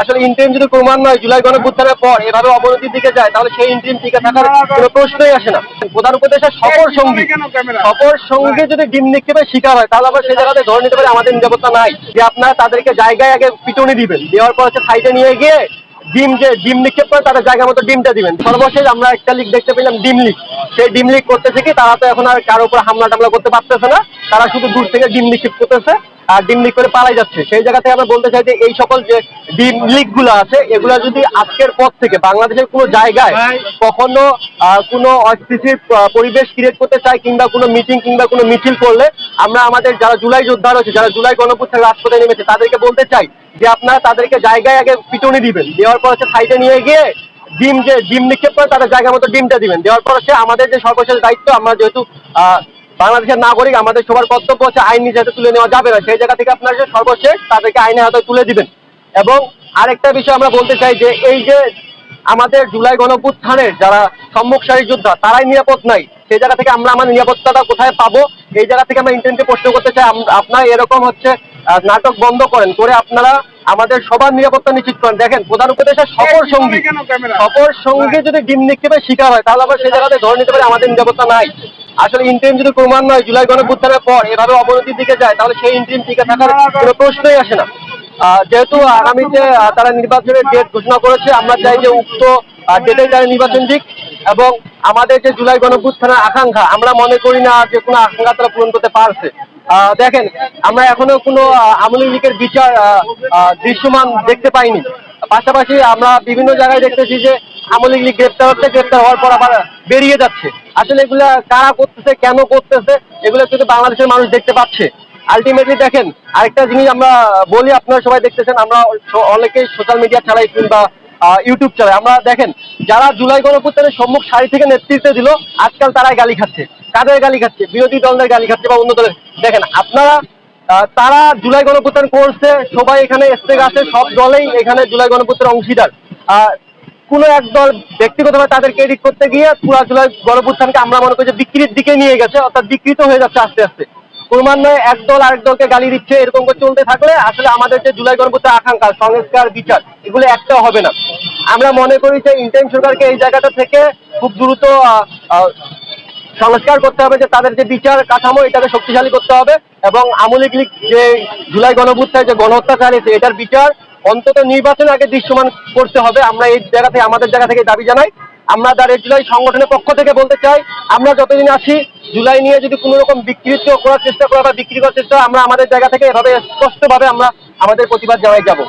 আসলে ইন্টারিম যদি ক্রমান্বয়ে জুলাই গণভ্যুত্থানের পর এভাবে অবনতির দিকে যায় তাহলে সেই ইন্টারিম টিকে থাকার কোনো প্রশ্নই আসে না। প্রধান উপদেশের সফর সঙ্গী সফর সঙ্গে যদি ডিম নিক্ষেপের শিকার হয় তাহলে আমরা সেই জায়গাতে ধরে নিতে পারি আমাদের নিরাপত্তা নাই যে আপনারা তাদেরকে জায়গায় আগে পিটুনি দিবেন। দেওয়ার পর হচ্ছে সাইডে নিয়ে গিয়ে ডিম যে ডিম নিক্ষেপ করে তাদের জায়গা মতো ডিমটা দিবেন। সর্বশেষ আমরা একটা লিগ দেখতে পেলাম ডিম লিক সেই ডিম লিক করতেছে কি তারা তো এখন আর কারও উপর হামলা টামলা করতে পারতেছে না। তারা শুধু দূর থেকে ডিম নিক্ষেপ করতেছে। আর ডিম লিগ করে পালাই যাচ্ছে। সেই জায়গা থেকে আমরা বলতে চাই যে এই সকল যে ডিম লিগগুলো আছে এগুলা যদি আজকের পর থেকে বাংলাদেশের কোনো জায়গায় কখনো আহ, কোনো অস্থিতির পরিবেশ ক্রিয়েট করতে চায় কিংবা কোনো মিটিং কিংবা কোনো মিছিল করলে আমরা আমাদের যারা জুলাই যোদ্ধা রয়েছে যারা জুলাই গণপুত্রের রাজপথে নেমেছে তাদেরকে বলতে চাই যে আপনারা তাদেরকে জায়গায় আগে পিটুনি দিবেন। দেওয়ার পর হচ্ছে সাইডে নিয়ে গিয়ে ডিম যে ডিম নিক্ষেপ করে তাদের জায়গা মতো ডিমটা দিবেন। দেওয়ার পর হচ্ছে আমাদের যে সর্বশেষ দায়িত্ব আমরা যেহেতু আহ, বাংলাদেশের নাগরিক আমাদের সবার কর্তব্য হচ্ছে আইন নিজে হাতে তুলে নেওয়া যাবে না। সেই জায়গা থেকে আপনারা যে সর্বশেষ তাদেরকে আইনের হাতে তুলে দিবেন। এবং আরেকটা বিষয় আমরা বলতে চাই যে এই যে আমাদের জুলাই গণপুত্থানের যারা সম্মুখ সারি যোদ্ধা তারাই নিরাপদ নাই। সেই জায়গা থেকে আমরা আমাদের নিরাপত্তাটা কোথায় পাবো? এই জায়গা থেকে আমরা ইন্টেন্টে প্রশ্ন করতে চাই আপনারা এরকম হচ্ছে নাটক বন্ধ করেন করে আপনারা আমাদের সবার নিরাপত্তা নিশ্চিত করেন। দেখেন প্রধান উপদেশের সফর সঙ্গী সফর সঙ্গে যদি ডিম নিক্ষেপের শিকার হয় তাহলে আমরা সেই জায়গাতে ধরে নিতে পারি আমাদের নিরাপত্তা নাই। আসলে ইন্টারিম যদি ক্রমান্বয়ে জুলাই গণপুত্থানের পর এভাবে অবনতির দিকে যায়, তাহলে সেই ইন্টারিম টিকে থাকার কোনো প্রশ্নই আসে না। যেহেতু আগামীতে তারা নির্বাচনের ডেট ঘোষণা করেছে, আমরা চাই যে উক্ত ডেটেই তারা নির্বাচন দিক এবং আমাদের যে জুলাই গণপুত্থানের আকাঙ্ক্ষা, আমরা মনে করি না যে কোনো আকাঙ্ক্ষা তারা পূরণ করতে পারছে। দেখেন, আমরা এখনও কোনো আওয়ামী লীগের বিচার দৃশ্যমান দেখতে পাইনি। পাশাপাশি আমরা বিভিন্ন জায়গায় দেখতেছি যে আওয়ামী লীগ গ্রেপ্তার হচ্ছে, গ্রেপ্তার হওয়ার পর আবার বেরিয়ে যাচ্ছে। আসলে এগুলা কারা করতেছে, কেন করতেছে, এগুলো কিন্তু বাংলাদেশের মানুষ দেখতে পাচ্ছে। আলটিমেটলি দেখেন, আরেকটা জিনিস আমরা বলি, আপনারা সবাই দেখতেছেন, আমরা অনেকেই সোশ্যাল মিডিয়া চালাই কিংবা ইউটিউব চালাই আমরা দেখেন, যারা জুলাই গণপুত্রের সম্মুখ সারি থেকে নেতৃত্ব দিল, আজকাল তারাই গালি খাচ্ছে। কাদের গালি খাচ্ছে? বিরোধী দলের গালি খাচ্ছে বা অন্য দলের। দেখেন, আপনারা তারা জুলাই গণপুত্র করছে, সবাই এখানে স্টেক আছে, সব দলেই এখানে জুলাই গণপুত্রের অংশীদার। কোনো এক দল ব্যক্তিগতভাবে তাদেরকে এডিট করতে গিয়ে পুরা জুলাই গণপুত্থানকে আমরা মনে করি যে বিক্রির দিকে নিয়ে গেছে, অর্থাৎ বিকৃত হয়ে যাচ্ছে আস্তে আস্তে। ক্রমান্বয়ে এক দল আরেক দলকে গালি দিচ্ছে, এরকম করে চলতে থাকলে আসলে আমাদের যে জুলাই গণপুত্রের আকাঙ্ক্ষা, সংস্কার, বিচার, এগুলো একটা হবে না। আমরা মনে করি যে ইন্টাইম সরকারকে এই জায়গাটা থেকে খুব দ্রুত সংস্কার করতে হবে যে তাদের যে বিচার কাঠামো, এটাকে শক্তিশালী করতে হবে এবং আমলিক লীগ যে জুলাই গণভুত্থায় যে গণহত্যা চালিয়েছে এটার বিচার অন্তত নির্বাচন আগে দৃশ্যমান করতে হবে। আমরা এই জায়গা থেকে, আমাদের জায়গা থেকে দাবি জানাই। আমরা দাঁড়িয়ে জুলাই সংগঠনের পক্ষ থেকে বলতে চাই, আমরা যতদিন আছি, জুলাই নিয়ে যদি কোনো রকম বিকৃত করার চেষ্টা করা বা বিক্রি করার চেষ্টা আমরা আমাদের জায়গা থেকে এভাবে স্পষ্টভাবে আমরা আমাদের প্রতিবাদ জানাই যাব।